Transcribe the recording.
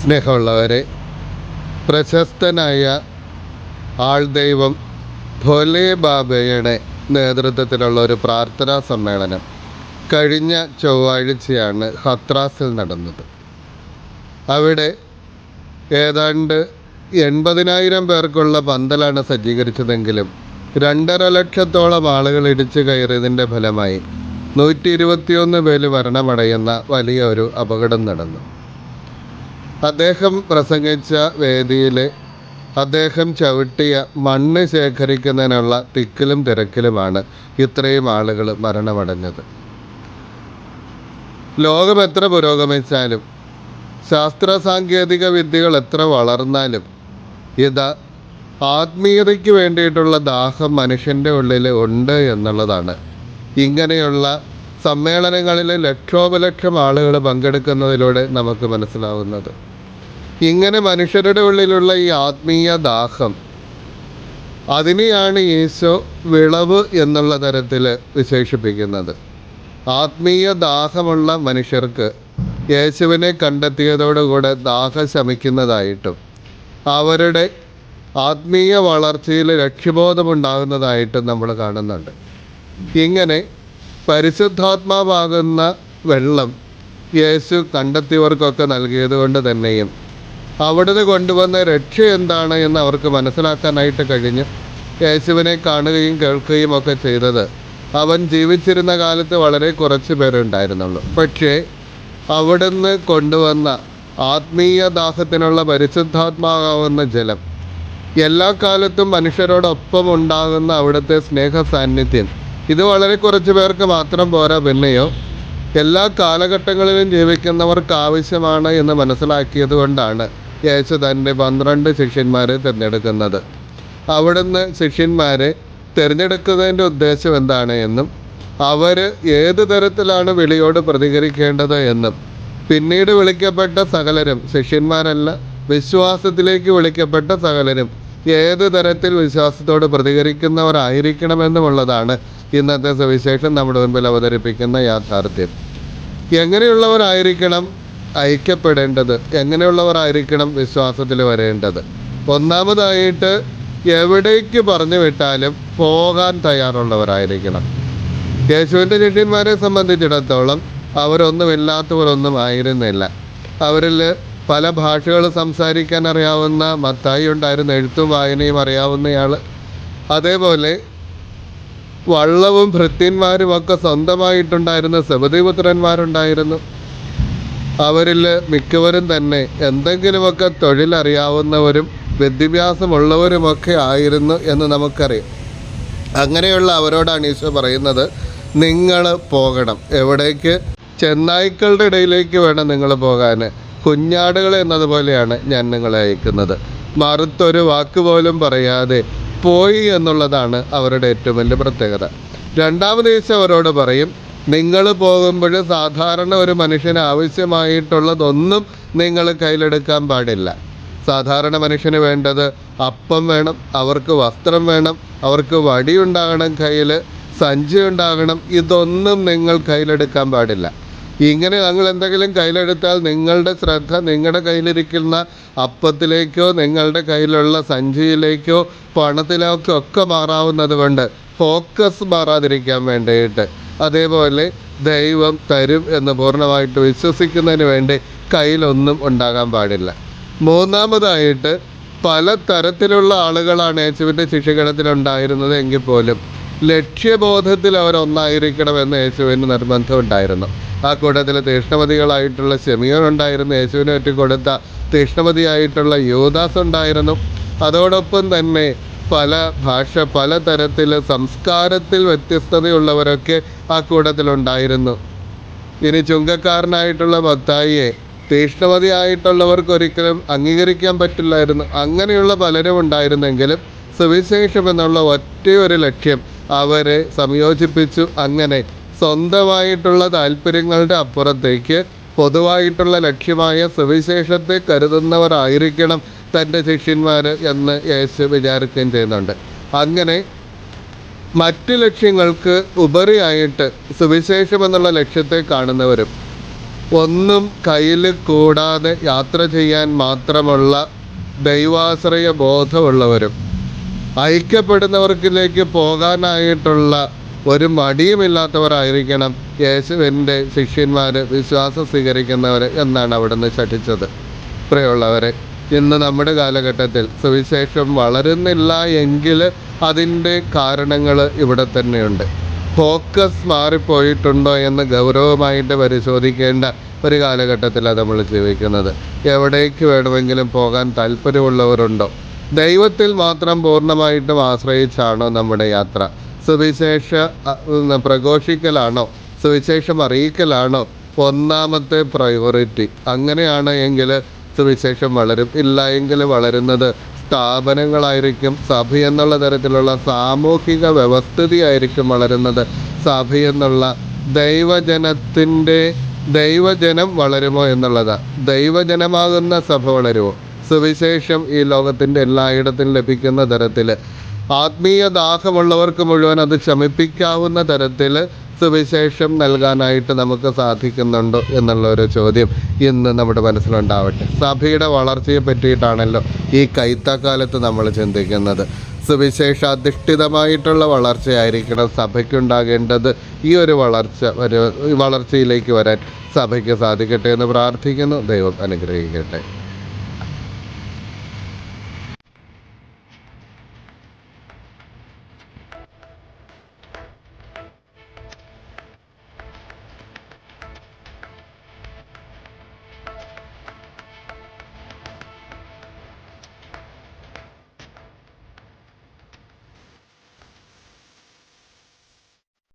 സ്നേഹമുള്ളവരെ പ്രശസ്തനായ ആൾദൈവം ഭോലെ ബാബയുടെ നേതൃത്വത്തിലുള്ള ഒരു പ്രാർത്ഥനാ സമ്മേളനം കഴിഞ്ഞ ചൊവ്വാഴ്ചയാണ് ഹത്രാസിൽ നടന്നത്. അവിടെ ഏതാണ്ട് എൺപതിനായിരം പേർക്കുള്ള പന്തലാണ് സജ്ജീകരിച്ചതെങ്കിലും രണ്ടര ലക്ഷത്തോളം ആളുകൾ ഇടിച്ചു കയറിയതിന്റെ ഫലമായി നൂറ്റി ഇരുപത്തിയൊന്ന് പേര് മരണമടയുന്ന വലിയ ഒരു അപകടം നടന്നു. അദ്ദേഹം പ്രസംഗിച്ച വേദിയിൽ അദ്ദേഹം ചവിട്ടിയ മണ്ണ് ശേഖരിക്കുന്നതിനുള്ള തിക്കിലും തിരക്കിലുമാണ് ഇത്രയും ആളുകൾ മരണമടഞ്ഞത്. ലോകം എത്ര പുരോഗമിച്ചാലും ശാസ്ത്ര സാങ്കേതിക വിദ്യകൾ എത്ര വളർന്നാലും ഇത് ആത്മീയതയ്ക്ക് വേണ്ടിയിട്ടുള്ള ദാഹം മനുഷ്യന്റെ ഉള്ളിൽ ഉണ്ട് എന്നുള്ളതാണ്. ഇങ്ങനെയുള്ള സമ്മേളനങ്ങളിൽ ലക്ഷോപലക്ഷം ആളുകൾ പങ്കെടുക്കുന്നതിലൂടെ നമുക്ക് മനസ്സിലാവുന്നത്. ഇങ്ങനെ മനുഷ്യരുടെ ഉള്ളിലുള്ള ഈ ആത്മീയ ദാഹം അതിനെയാണ് ഈശോ വിളവ് എന്നുള്ള തരത്തിൽ വിശേഷിപ്പിക്കുന്നത്. ആത്മീയ ദാഹമുള്ള മനുഷ്യർക്ക് യേശുവിനെ കണ്ടെത്തിയതോടുകൂടെ ദാഹം ശമിക്കുന്നതായിട്ടും അവരുടെ ആത്മീയ വളർച്ചയിൽ ലക്ഷ്യബോധമുണ്ടാകുന്നതായിട്ടും നമ്മൾ കാണുന്നുണ്ട്. ഇങ്ങനെ പരിശുദ്ധാത്മാവാകുന്ന വെള്ളം യേശു കണ്ടെത്തിയവർക്കൊക്കെ നൽകിയത് കൊണ്ട് തന്നെയും അവിടുന്ന് കൊണ്ടുവന്ന രക്ഷ എന്താണ് എന്ന് അവർക്ക് മനസ്സിലാക്കാനായിട്ട് കഴിഞ്ഞ് യേശുവിനെ കാണുകയും കേൾക്കുകയും ഒക്കെ ചെയ്തത് അവൻ ജീവിച്ചിരുന്ന കാലത്ത് വളരെ കുറച്ച് പേരുണ്ടായിരുന്നുള്ളൂ. പക്ഷേ അവിടുന്ന് കൊണ്ടുവന്ന ആത്മീയ ദാഹത്തിനുള്ള പരിശുദ്ധാത്മാവാകുന്ന ജലം. എല്ലാ കാലത്തും മനുഷ്യരോടൊപ്പം ഉണ്ടാകുന്ന അവിടുത്തെ സ്നേഹ സാന്നിധ്യം ഇത് വളരെ കുറച്ച് പേർക്ക് മാത്രം പോരാ പിന്നെയോ? എല്ലാ കാലഘട്ടങ്ങളിലും ജീവിക്കുന്നവർക്ക് ആവശ്യമാണ് എന്ന് മനസ്സിലാക്കിയത് കൊണ്ടാണ് യേശു തന്റെ പന്ത്രണ്ട് ശിഷ്യന്മാരെ തിരഞ്ഞെടുക്കുന്നത്. അവിടുന്ന് ശിഷ്യന്മാരെ തിരഞ്ഞെടുക്കുന്നതിന്റെ ഉദ്ദേശം എന്താണ് എന്നും അവർ ഏത് തരത്തിലാണ് വിളിയോട് പ്രതികരിക്കേണ്ടത് എന്നും. പിന്നീട് വിളിക്കപ്പെട്ട സകലരും ശിഷ്യന്മാരല്ല വിശ്വാസത്തിലേക്ക് വിളിക്കപ്പെട്ട സകലരും ഏത് തരത്തിൽ വിശ്വാസത്തോട് പ്രതികരിക്കുന്നവരായിരിക്കണമെന്നുമുള്ളതാണ് ഇന്നത്തെ സുവിശേഷം നമ്മുടെ മുൻപിൽ അവതരിപ്പിക്കുന്ന യാഥാർത്ഥ്യം. എങ്ങനെയുള്ളവരായിരിക്കണം ഐക്യപ്പെടേണ്ടത്? എങ്ങനെയുള്ളവരായിരിക്കണം വിശ്വാസത്തിൽ വരേണ്ടത്? ഒന്നാമതായിട്ട് എവിടേക്ക് പറഞ്ഞു വിട്ടാലും പോകാൻ തയ്യാറുള്ളവരായിരിക്കണം. യേശുവിന്റെ ശിഷ്യന്മാരെ സംബന്ധിച്ചിടത്തോളം അവരൊന്നുമില്ലാത്തവരൊന്നും ആയിരുന്നില്ല അവരിൽ പല ഭാഷകൾ സംസാരിക്കാൻ അറിയാവുന്ന മത്തായി ഉണ്ടായിരുന്നു എഴുത്തും വായനയും അറിയാവുന്നയാൾ. അതേപോലെ വള്ളവും ഭൃത്യന്മാരും ഒക്കെ സ്വന്തമായിട്ടുണ്ടായിരുന്ന സബതിപുത്രന്മാരുണ്ടായിരുന്നു അവരിൽ മിക്കവരും തന്നെ എന്തെങ്കിലുമൊക്കെ തൊഴിലറിയാവുന്നവരും വിദ്യാഭ്യാസമുള്ളവരുമൊക്കെ ആയിരുന്നു എന്ന് നമുക്കറിയാം. അങ്ങനെയുള്ള അവരോടാണ് ഈശോ പറയുന്നത്. നിങ്ങൾ പോകണം. എവിടേക്ക്? ചെന്നായ്ക്കളുടെ ഇടയിലേക്ക് വേണം നിങ്ങൾ പോകാൻ. കുഞ്ഞാടുകൾ എന്നതുപോലെയാണ് ഞാൻ നിങ്ങളെ അയക്കുന്നത്. മറുത്തൊരു വാക്ക് പോലും പറയാതെ പോയി എന്നുള്ളതാണ് അവരുടെ ഏറ്റവും വലിയ പ്രത്യേകത. രണ്ടാമത് ദിവസം അവരോട് പറയും നിങ്ങൾ പോകുമ്പോൾ സാധാരണ ഒരു മനുഷ്യന് ആവശ്യമായിട്ടുള്ളതൊന്നും നിങ്ങൾ കയ്യിലെടുക്കാൻ പാടില്ല. സാധാരണ മനുഷ്യന് വേണ്ടത് അപ്പം വേണം അവർക്ക് വസ്ത്രം വേണം അവർക്ക് വടിയുണ്ടാകണം കയ്യിൽ സഞ്ചി ഉണ്ടാകണം ഇതൊന്നും നിങ്ങൾ കയ്യിലെടുക്കാൻ പാടില്ല. ഇങ്ങനെ നിങ്ങൾ എന്തെങ്കിലും കയ്യിലെടുത്താൽ നിങ്ങളുടെ ശ്രദ്ധ നിങ്ങളുടെ കയ്യിലിരിക്കുന്ന അപ്പത്തിലേക്കോ നിങ്ങളുടെ കയ്യിലുള്ള സഞ്ചിയിലേക്കോ പണത്തിലേക്കോ ഒക്കെ മാറാവുന്നത് കൊണ്ട് ഫോക്കസ് മാറാതിരിക്കാൻ വേണ്ടിയിട്ട് അതേപോലെ ദൈവം തരും എന്ന് പൂർണമായിട്ട് വിശ്വസിക്കുന്നതിന് വേണ്ടി കയ്യിലൊന്നും ഉണ്ടാകാൻ പാടില്ല. മൂന്നാമതായിട്ട് പല തരത്തിലുള്ള ആളുകളാണ് യേശുവിന്റെ ശിഷ്യഗണത്തിലുണ്ടായിരുന്നത് എങ്കിൽ പോലും ലക്ഷ്യബോധത്തിൽ അവരൊന്നായിരിക്കണമെന്ന് യേശുവിന് നിർബന്ധമുണ്ടായിരുന്നു. ആ കൂട്ടത്തിൽ തീഷ്ണമതികളായിട്ടുള്ള ശെമിയോൻ ഉണ്ടായിരുന്നു യേശുവിനെ ഒറ്റ കൊടുത്ത തീഷ്ണമതിയായിട്ടുള്ള യോദാസ് ഉണ്ടായിരുന്നു അതോടൊപ്പം തന്നെ പല ഭാഷ പല തരത്തിൽ സംസ്കാരത്തിൽ വ്യത്യസ്തതയുള്ളവരൊക്കെ ആ കൂട്ടത്തിലുണ്ടായിരുന്നു. ഇനി ചുങ്കക്കാരനായിട്ടുള്ള മത്തായിയെ തീഷ്ണമതിയായിട്ടുള്ളവർക്ക് ഒരിക്കലും അംഗീകരിക്കാൻ പറ്റില്ലായിരുന്നു. അങ്ങനെയുള്ള പലരും ഉണ്ടായിരുന്നെങ്കിലും സുവിശേഷം എന്നുള്ള ഒറ്റയൊരു ലക്ഷ്യം അവരെ സംയോജിപ്പിച്ചു. അങ്ങനെ സ്വന്തമായിട്ടുള്ള താല്പര്യങ്ങളുടെ അപ്പുറത്തേക്ക് പൊതുവായിട്ടുള്ള ലക്ഷ്യമായ സുവിശേഷത്തെ കരുതുന്നവരായിരിക്കണം തന്റെ ശിഷ്യന്മാർ എന്ന് യേശു വിചാരിക്കുകയും ചെയ്യുന്നുണ്ട്. അങ്ങനെ മറ്റ് ലക്ഷ്യങ്ങൾക്ക് ഉപരിയായിട്ട് സുവിശേഷം എന്നുള്ള ലക്ഷ്യത്തെ കാണുന്നവരും ഒന്നും കയ്യിൽ കൂടാതെ യാത്ര ചെയ്യാൻ മാത്രമുള്ള ദൈവാശ്രയ ബോധമുള്ളവരും ഐക്യപ്പെടുന്നവർക്കിലേക്ക് പോകാനായിട്ടുള്ള ഒരു മടിയുമില്ലാത്തവരായിരിക്കണം യേശുവിന്റെ ശിഷ്യന്മാർ വിശ്വാസം സ്വീകരിക്കുന്നവർ എന്നാണ് അവിടുന്ന് ശഠിച്ചത്. പ്രിയമുള്ളവരെ ഇന്ന് നമ്മുടെ കാലഘട്ടത്തിൽ സുവിശേഷം വളരുന്നില്ല എങ്കിൽ അതിന്റെ കാരണങ്ങൾ ഇവിടെ തന്നെയുണ്ട്. ഫോക്കസ് മാറിപ്പോയിട്ടുണ്ടോ എന്ന് ഗൗരവമായിട്ട് പരിശോധിക്കേണ്ട ഒരു കാലഘട്ടത്തിലാണ് നമ്മൾ ജീവിക്കുന്നത്. എവിടേക്ക് വേണമെങ്കിലും പോകാൻ താല്പര്യമുള്ളവരുണ്ടോ? ദൈവത്തിൽ മാത്രം പൂർണമായിട്ടും ആശ്രയിച്ചാണോ നമ്മുടെ യാത്ര? സുവിശേഷ പ്രഘോഷിക്കലാണോ? സുവിശേഷം അറിയിക്കലാണോ? ഒന്നാമത്തെ പ്രയോറിറ്റി അങ്ങനെയാണ് എങ്കിൽ സുവിശേഷം വളരും. ഇല്ല എങ്കിൽ വളരുന്നത് സ്ഥാപനങ്ങളായിരിക്കും. സഭ എന്നുള്ള തരത്തിലുള്ള സാമൂഹിക വ്യവസ്ഥിതിയായിരിക്കും വളരുന്നത്. സഭ എന്നുള്ള ദൈവജനത്തിന്റെ ദൈവജനം വളരുമോ എന്നുള്ളതാണ് ദൈവജനമാകുന്ന സഭ വളരുമോ സുവിശേഷം ഈ ലോകത്തിന്റെ എല്ലായിടത്തും ലഭിക്കുന്ന തരത്തിൽ. ആത്മീയ ദാഹമുള്ളവർക്ക് മുഴുവൻ അത് ശമിപ്പിക്കാവുന്ന തരത്തിൽ സുവിശേഷം നൽകാനായിട്ട് നമുക്ക് സാധിക്കുന്നുണ്ടോ എന്നുള്ള ഒരു ചോദ്യം ഇന്ന് നമ്മുടെ മനസ്സിലുണ്ടാവട്ടെ. സഭയുടെ വളർച്ചയെ പറ്റിയിട്ടാണല്ലോ ഈ കൈത്തക്കാലത്ത് നമ്മൾ ചിന്തിക്കുന്നത്. സുവിശേഷാധിഷ്ഠിതമായിട്ടുള്ള വളർച്ചയായിരിക്കണം സഭയ്ക്കുണ്ടാകേണ്ടത് ഈ ഒരു വളർച്ച ഒരു വളർച്ചയിലേക്ക് വരാൻ സഭയ്ക്ക് സാധിക്കട്ടെ എന്ന് പ്രാർത്ഥിക്കുന്നു. ദൈവം അനുഗ്രഹിക്കട്ടെ.